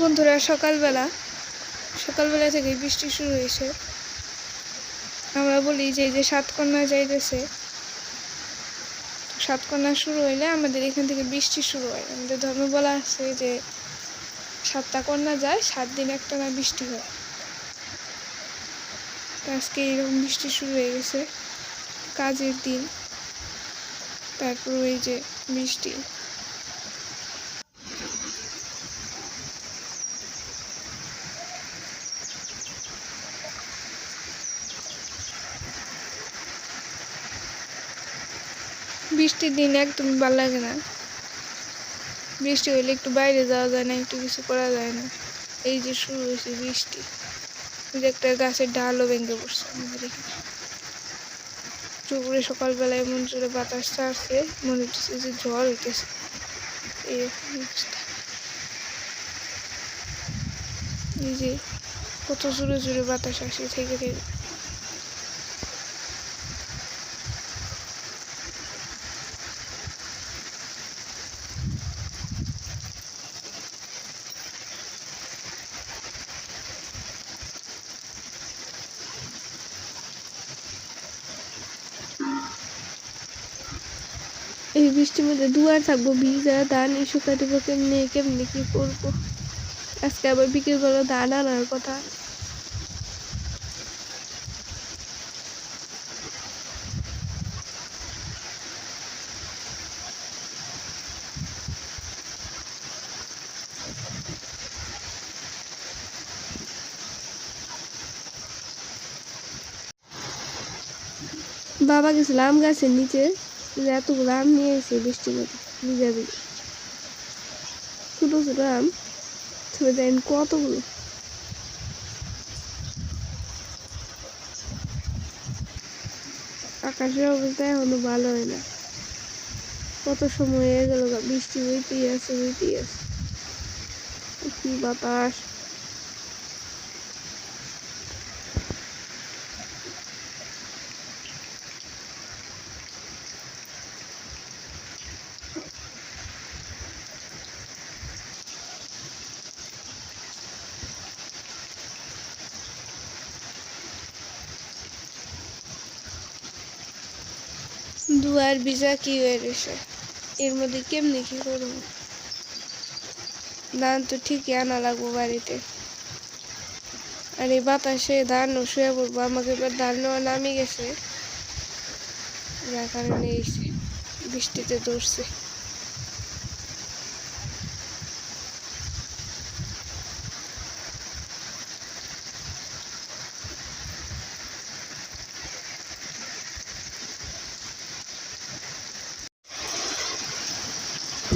বন্ধুরা, সকালবেলা সকালবেলা থেকে বৃষ্টি শুরু হয়েছে। আমরা বলি যে এই যে সাতকন্যা যাইতেছে, সাতকন্যা শুরু হইলে আমাদের এখান থেকে বৃষ্টি শুরু হয়। আমাদের ধর্মে বলা আছে যে সাতটা কন্যা যায়, সাত দিন একটা না বৃষ্টি হয়। আজকে এরকম বৃষ্টি শুরু হয়ে গেছে, কাজের দিন। তারপর ওই যে বৃষ্টি। বৃষ্টির দিন একদম ভালো লাগে না। বৃষ্টি হইলে একটু বাইরে যাওয়া যায় না, একটু কিছু করা যায় না। এই যে শুরু হয়েছে বৃষ্টি। একটা গাছের ডালও ভেঙে পড়ছে আমাদের এখানে। চুপুরে সকালবেলা এমন জোরে বাতাস ছাড়ছে, মনে হচ্ছে যে ঝড় উঠেছে এইরকম এই যে কত জোরে জোরে বাতাস আসে, থেকে থেকে। এই বৃষ্টির মধ্যে দুয়ার থাকব, ভিজা ধান শুকাতে দেবো কেমনি কেমনি কি করব? আজকে আবার বিকেল বেলা ধান আনার কথা। বাবা গেছিল আম গাছের নিচে। এতগুলো আম নিয়ে এসে বৃষ্টির মধ্যে ভিজা ভিজা ছোটো ছোটো আম ছবি দেন কতগুলো? আকাশের অবস্থা এখনও ভালো হয় না। কত সময় হয়ে গেল বৃষ্টি হইতেই আছে হইতেই আছে। কি বাতাস। দুয়ার ভিজা কি হয়ে রয়েছে এর মধ্যে কেমনি কি করব? ধান তো ঠিকই আনা লাগবো বাড়িতে। আর এই বাতাসে ধান শুয়ে পড়ব, আমাকে এবার ধান নেওয়া নামে গেছে। যার কারণে বৃষ্টিতে ধরছে।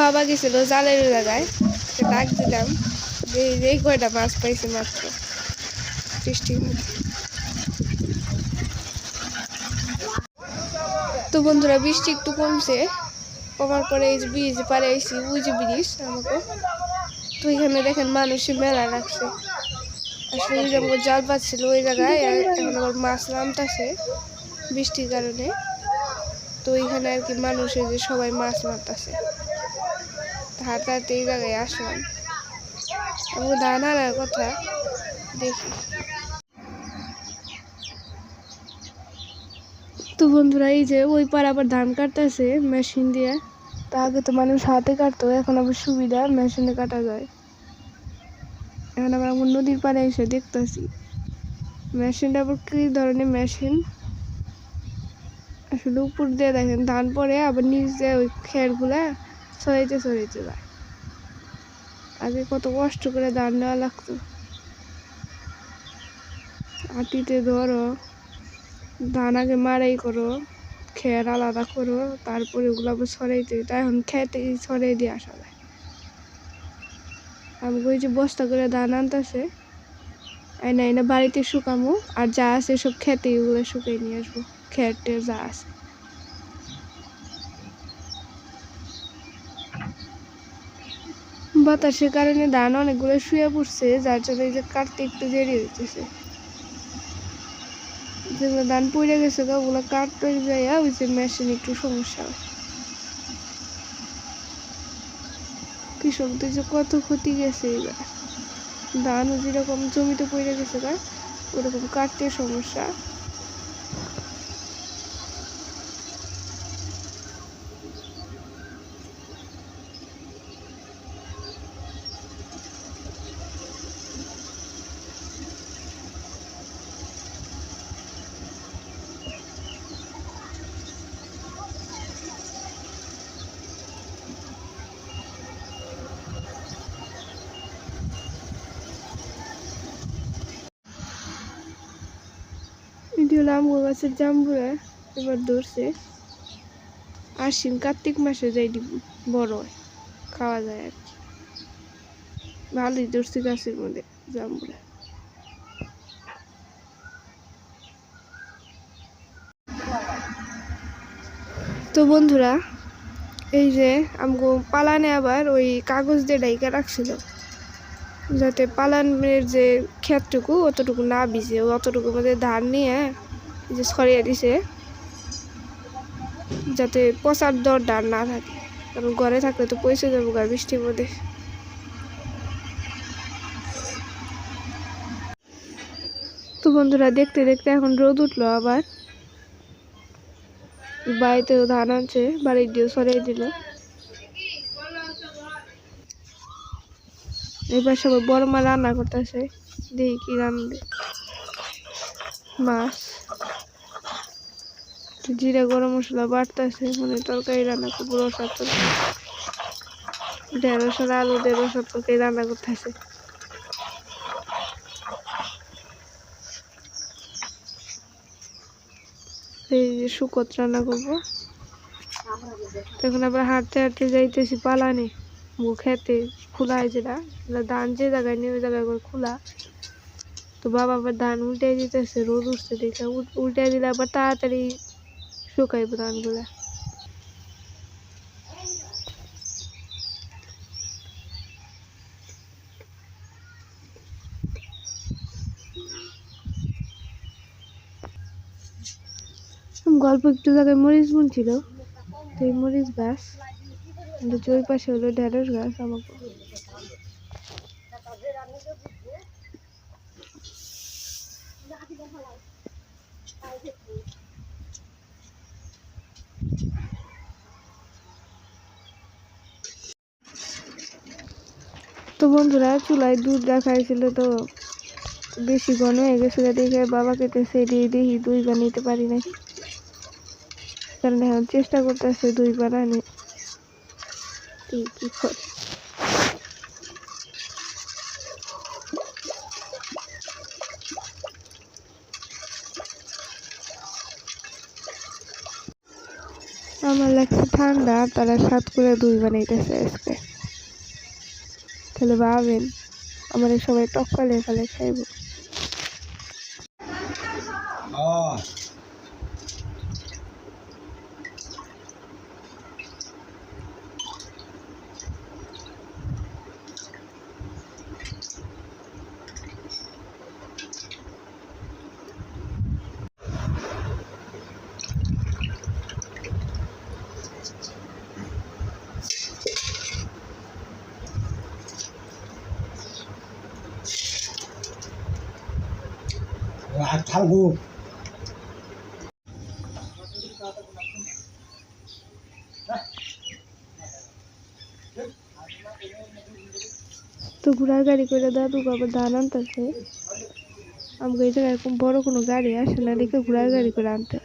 বাবা গেছিল জালের জায়গায় ডাক দিলাম। যে এই কয়টা মাছ পাইছে মাত্র? বৃষ্টির তো বন্ধুরা, বৃষ্টি একটু কমছে। কমার পরে এই যে ব্রিজ পারে আইসি ওই যে ব্রিজ আমাকে। তো এখানে দেখেন মানুষের মেলা রাখছে। আসলে ওই আমাকে জাল পাচ্ছিল ওই জায়গায় এখন আবার মাছ নামতেছে বৃষ্টির কারণে। তো এখানে আর কি মানুষের যে সবাই মাছ মারতেছে হাঁটতে হাঁটতে এই জায়গায় আসলাম। ধান আনার কথা দেখি। তো বন্ধুরা, এই যে ওই পার আবার ধান কাটতেছে মেশিন দিয়ে। তা আগে তো মানুষ হাতে কাটতো, এখন আবার সুবিধা মেশিনে কাটা যায়। এখন আবার আমার নদীর পাড়ে এসে দেখতেছি। মেশিনটা আবার কী ধরনের মেশিন? আসলে উপর দিয়ে দেখেন, ধান পরে আবার নিচ দিয়ে ওই খেরগুলা ছড়াইতে ছড়াইতে যায়। আগে কত কষ্ট করে ধান নেওয়া লাগতো। আটিতে ধরো, ধান আগে মারাই করো খের আলাদা করো, তারপরে ওগুলো আবার ছড়াইতে দিতে এখন খেতে ছড়াই দিয়ে আসা যায়। আমি ওই যে বস্তা করে ধান আনতেছে, আইনা আইনা বাড়িতে শুকামো, আর যা আছে সব খেতে, ওগুলো শুকিয়ে নিয়ে আসব। খের টের যা আছে। বাতাসের কারণে ধান অনেকগুলো শুয়ে পড়ছে, যার জন্য এই যে কাটতে একটু দেরি হইতেছে। যেগুলো ধান পড়ে গেছে ওগুলো কাটতে যাইয়া ওই যে মেশিন একটু সমস্যা। হয় কৃষকদের যে কত ক্ষতি গেছে এবার। ধানও যেরকম জমিতে পড়ে গেছে গা, ওরকম কাটতে সমস্যা। এটি হলো আমগো গাছের জাম্বুরা এবার ধরছে। আশ্বিন কার্তিক মাসে যাইটি বড় হয়, খাওয়া যায় আর কি। ভালোই ধরছে গাছের মধ্যে, জাম্বুরা। তো বন্ধুরা, এই যে আমগো পালানে আবার ওই কাগজ দিয়ে ডাইকা রাখছিল। যাতে পালানের যে ক্ষেতটুকু অতটুকু না ভিজে অতটুকু মধ্যে ধান নিয়ে যে সরিয়ে দিছে, যাতে পচার দর ধান না থাকে। কারণ ঘরে থাকলে তো পয়সা যাব গা বৃষ্টির মধ্যে। তো বন্ধুরা, দেখতে দেখতে এখন রোদ উঠল আবার। বাড়িতেও ধান আনছে, বাড়ির দিয়েও সরিয়ে দিল। এবার সবাই বড় মা রান্না করতেছে। দেখি কি রান্না মাছ। জিরা, গরম মশলা বাড়তেছে মানে তরকারি রান্না করব রসার তরকারি। আর আলু রসার তরকারি রান্না করতেছে। এই যে শুকত রান্না করব। তখন আবার হাঁটতে হাঁটতে যাইতেছি পালানি। খেতে খোলা যেটা ধান যে জায়গায় নিয়ে জায়গায় করে খোলা। তো বাবা আবার ধান উল্টাই দিতেছে, রোদ উঠছে দেখে। উল- উল্টাই দিলে আবার তাড়াতাড়ি শুকাইব ধানগুলা। গল্প একটু জায়গায় মরিচ বুন ছিল তো এই মরিচ গাছ কিন্তু ওই পাশে হলো ঢেঁড়স গাছ, আমাকে। তো বন্ধুরা, চুলায় দুধ রাখাইছিল তো বেশি ঘন হয়ে গেছে দেখে বাবাকে তো সেরিয়ে দেখি দই বানাইতে পারি নাই। কারণ এখন চেষ্টা করতেছে দই বানানো কি কি করে? আমার লাগছে ঠান্ডা তারা সাত করে দুই বানাইতেছে আজকে। তাহলে ভাবেন আমাদের সবাই টক্কালে খালে খাইব। Hạt তো ঘোড়ার গাড়ি করে দাদু বাবা ধান আনতেছে আমাকে এই জায়গায় বড় কোনো গাড়ি আসে না, দেখে ঘোড়ার গাড়ি করে আনতে।